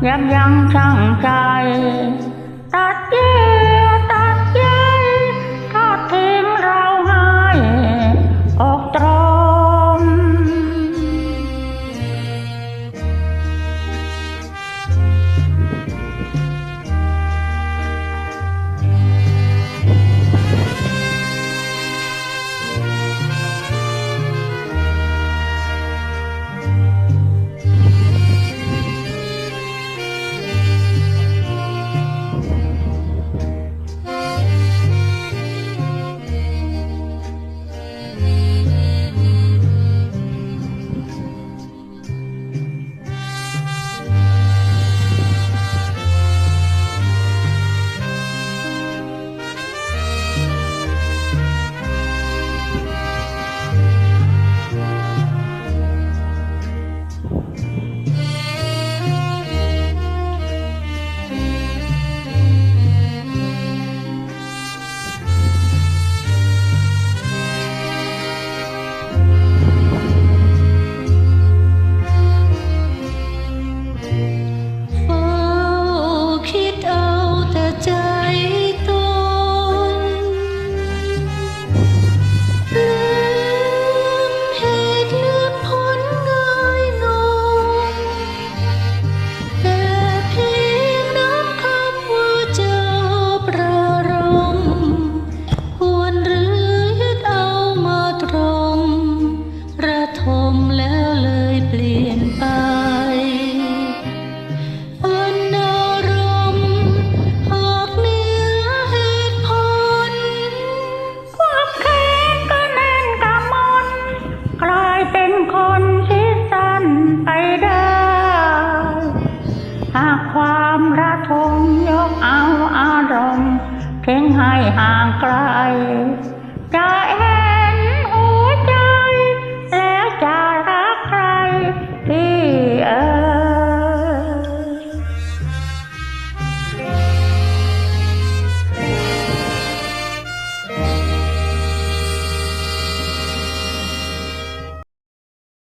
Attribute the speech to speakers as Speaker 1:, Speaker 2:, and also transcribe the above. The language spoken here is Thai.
Speaker 1: ghép răng trăng trai หา
Speaker 2: กความระ
Speaker 1: ทมยกเอา
Speaker 2: อารมณ์เพ่งให้ห่างไกล